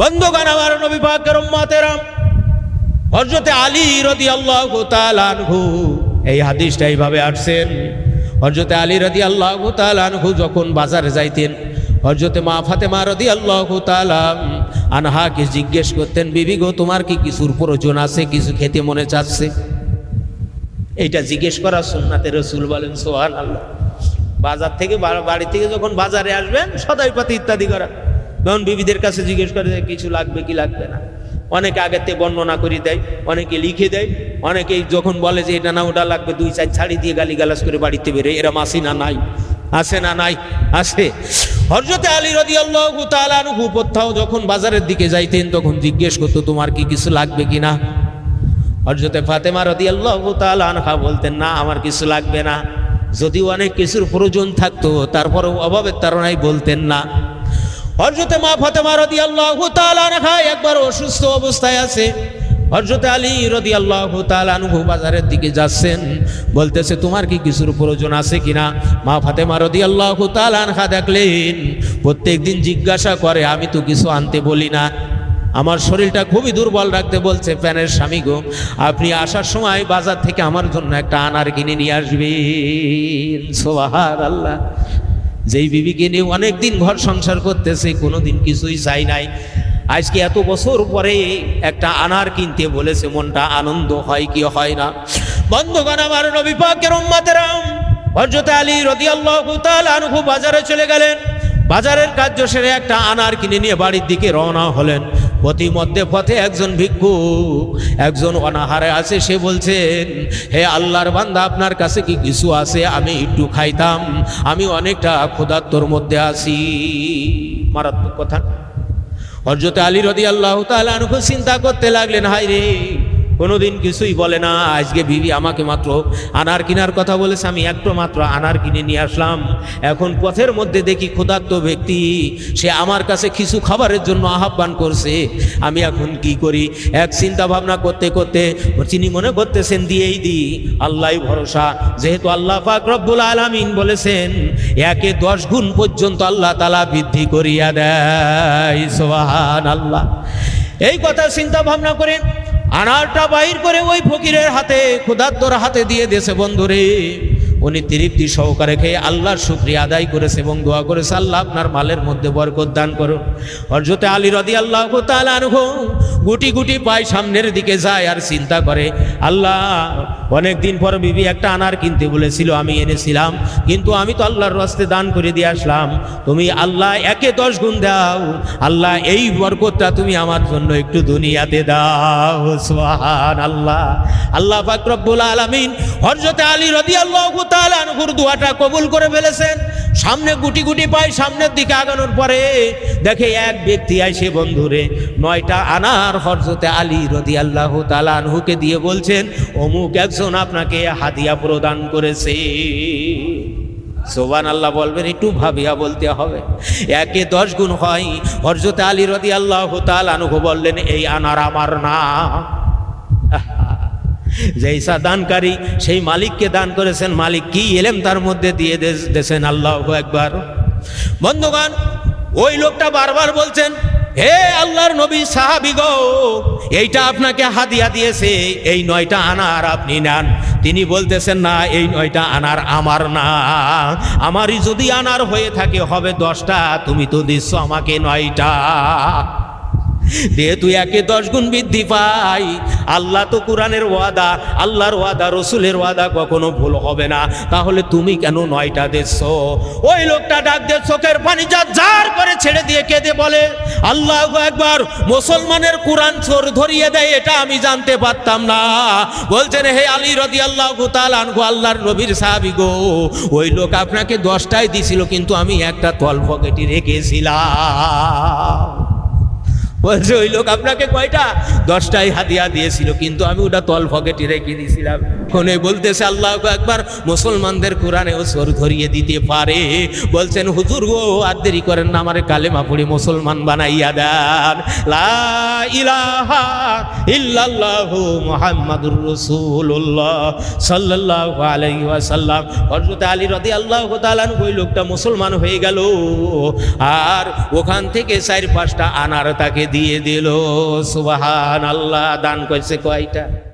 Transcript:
বন্ধুগান আমার নবী পাকের উম্মতেরা, হযরতে আলী রাদিয়াল্লাহু তাআলা আনহু, এই হাদিসটা এইভাবে আসছেন। হযরতে আলী রাদিয়াল্লাহু তাআলা আনহু যখন বাজারে যাইতেন, হযরতে মা ফাতেমা রাদিয়াল্লাহু তাআলা আনহাকে জিজ্ঞেস করতেন, বিবি গো, তোমার কি কিছুর প্রয়োজন আছে? কিছু খেতে মনে চাচ্ছে? এইটা জিজ্ঞেস করা সুন্নাতে রসুল বলেন সোহান আল্লাহ বাজার থেকে বাড়ি থেকে যখন বাজারে আসবেন সদাই পাতি ইত্যাদি করা। তখন বিবিদের কাছে জিজ্ঞেস করে কিছু লাগবে কি লাগবে না? অনেকে আগেতে বর্ণনা করে দেয়, অনেকে লিখে দেয় অনেকেই যখন বলে যে, এটা না, ওটা লাগবে দুই চার ছাড়ি দিয়ে গালি গালাজ করে বাড়িতে বেরোয়। এরা মাসি না নাই? আসে না নাই? আসে। হরজতে আলী রদি আল্লাহ যখন বাজারের দিকে যাইতেন, তখন জিজ্ঞেস করতো, তোমার কি কিছু লাগবে কি না? হরজতে ফাতেমা রদি আল্লাহ বলতেন, না, আমার কিছু লাগবে না। যদিও অনেক কিছুর প্রয়োজন থাকতো, তারপরেও অভাবের তারণাই বলতেন না। হরজতে মা ফাতেমা রদি আল্লাহ একবার অসুস্থ অবস্থায় আছে। হরজতে আলী রদি আল্লাহ আনহু বাজারের দিকে যাচ্ছেন। বলতেছে, তোমার কি কিছুর প্রয়োজন আছে কিনা? মা ফাতেমা রদি আল্লাহ আনহা দেখলেন প্রত্যেক দিন জিজ্ঞাসা করে, আমি তো কিছু আনতে বলি না। আমার শরীরটা খুবই দুর্বল রাখতে বলছে প্যানের স্বামী গো, আপনি আসার সময় বাজার থেকে আমার জন্য একটা আনার কিনে নিয়ে আসবেন। সোহার আল্লাহ যেই বিবিকে নিয়ে অনেকদিন ঘর সংসার করতেছে, কোনোদিন কিছুই চাই নাই। আজকে এত বছর পরে একটা আনার কিনতে বলেছে, মনটা আনন্দ হয় কি হয় না? বন্ধুগণ, আমার নবী উম্মাতেরাম হযরত আলী রাদিয়াল্লাহু তাআলা আনহু বাজারে চলে গেলেন। বাজারের কার্য সেরে একটা আনার কিনে নিয়ে বাড়ির দিকে রওনা হলেন। প্রতিমধ্যে পথে একজন ভিক্ষু, একজন অনাহারে আছে, সে বলছেন, হে আল্লাহর বান্দা, আপনার কাছে কি কিছু আছে? আমি একটু খাইতাম, আমি অনেকটা ক্ষুধাত্তর মধ্যে আছি। মারাত্মক কথা। হজরত আলী রদি আল্লাহ তালু চিন্তা করতে লাগলেন হাই রে কোনোদিন কিছুই বলে না, আজকে বিবি আমাকে মাত্র আনার কিনার কথা বলেছে, আমি একটু মাত্র আনার কিনে নিয়ে আসলাম। এখন পথের মধ্যে দেখি ক্ষুধার্ত ব্যক্তি, সে আমার কাছে কিছু খাবারের জন্য আহ্বান করছে। আমি এখন কি করি? এক চিন্তা ভাবনা করতে করতে চিনি মনে করতেছেন, দিয়েই দি আল্লাহ ভরসা। যেহেতু আল্লাহ পাক রব্বুল আলামিন বলেছেন, একে দশ গুণ পর্যন্ত আল্লাহ তালা বৃদ্ধি করিয়া দেয় সোহান আল্লাহ এই কথা চিন্তা ভাবনা করে আনারটা বাইর করে ওই ফকিরের হাতে ক্ষুধার্তর হাতে দিয়ে দেশে বন্ধুরে। উনি তৃপ্তি সহকারে খেয়ে আল্লাহর শুক্রিয়া আদায় করেছে এবং দোয়া করেছে, আল্লাহ আপনার মালের মধ্যে বরকত দান করুন। হরজতে আলী রদি আল্লাহ গুটি গুটি পায় সামনের দিকে যায় আর চিন্তা করে, আল্লাহ অনেক দিন পর বিবি একটা আনার কিনতে বলেছিল, আমি এনেছিলাম, কিন্তু আমি তো আল্লাহর রাস্তে দান করে দিয়ে আসলাম। তুমি আল্লাহ একে দশ গুণ দাও, আল্লাহ এই বরকতটা তুমি আমার জন্য একটু দুনিয়াতে দাও। সোহান আল্লাহ আল্লাহ ফাকরবুল আলমিন হরজতে আলী রদি আল্লাহ তালুর দোয়াটা কবুল করে ফেলেছেন। সামনে গুটি গুটি পায়, সামনের দিকে আগানোর পরে দেখে এক ব্যক্তি আইসে, বন্ধুরে, নয়টা আনার হরজতে আলী রদি আল্লাহ তালানহুকে দিয়ে বলছেন, অমুক একজন আপনাকে হাদিয়া প্রদান করেছে। সোবান আল্লাহ বলবেন, একটু ভাবিয়া বলতে হবে। একে দশ গুণ হয়। হরজতে আলী রদি আল্লাহ তালানহু বললেন, এই আনার আমার না। যেইসা দানকারী, সেই মালিককে দান করেছেন। মালিক কি এলেম তার মধ্যে দিয়ে দেছেন আল্লাহ একবার বন্ধুগণ, ওই লোকটা বারবার বলছেন, হে আল্লাহর নবী সাহাবি গো, এইটা আপনাকে হাদিয়া দিয়েছে, এই নয়টা আনার আপনি নেন। তিনি বলতেছেন, না, এই নয়টা আনার আমার না। আমারই যদি আনার হয়ে থাকে, হবে দশটা, তুমি তো দিচ্ছ আমাকে নয়টা। যেহেতু একে দশ গুণ বৃদ্ধি পাই, আল্লাহ তো কোরআনের ওয়াদা, আল্লাহর ওয়াদা, রসুলের ওয়াদা কখনো ভুল হবে না। তাহলে তুমি কেন নয়টা দেশ ওই লোকটা ডাক দিয়ে চোখের পানি যা জার করে ছেড়ে দিয়ে কেঁদে বলে, আল্লাহ একবার মুসলমানের কোরআন চোর ধরিয়ে দেয়, এটা আমি জানতে পারতাম না। বলছেন, হে আলী রদি আল্লাহ আনগো আল্লাহর নবীর সাহাবি গো, ওই লোক আপনাকে দশটাই দিছিল, কিন্তু আমি একটা তল পকেটে রেখেছিলাম। বলছে, ওই লোক আপনাকে কয়টা? দশটাই হাতিয়া দিয়েছিল, কিন্তু আমি ওটা তল ফকেটে রেখে দিয়েছিলাম। কোনে বলতেছে আল্লাহ একবার মুসলমানদের কোরআনে ওসর ধরিয়ে দিতে পারে। বলছেন, হুজুর গো, আর দেরি করেন না, আমারে কালেমা পড়ে মুসলমান বানাইয়া দেন। লা ইলাহা ইল্লাল্লাহু মুহাম্মাদুর রাসূলুল্লাহ সাল্লাল্লাহু আলাইহি ওয়াসাল্লাম। হযরত আলী রাদিয়াল্লাহু তাআলা ওই লোকটা মুসলমান হয়ে গেল। আর ওখান থেকে চার পাঁচটা আনার তাকে দিয়ে দিল। সুবহানাল্লাহ, দান করেছে কয়টা?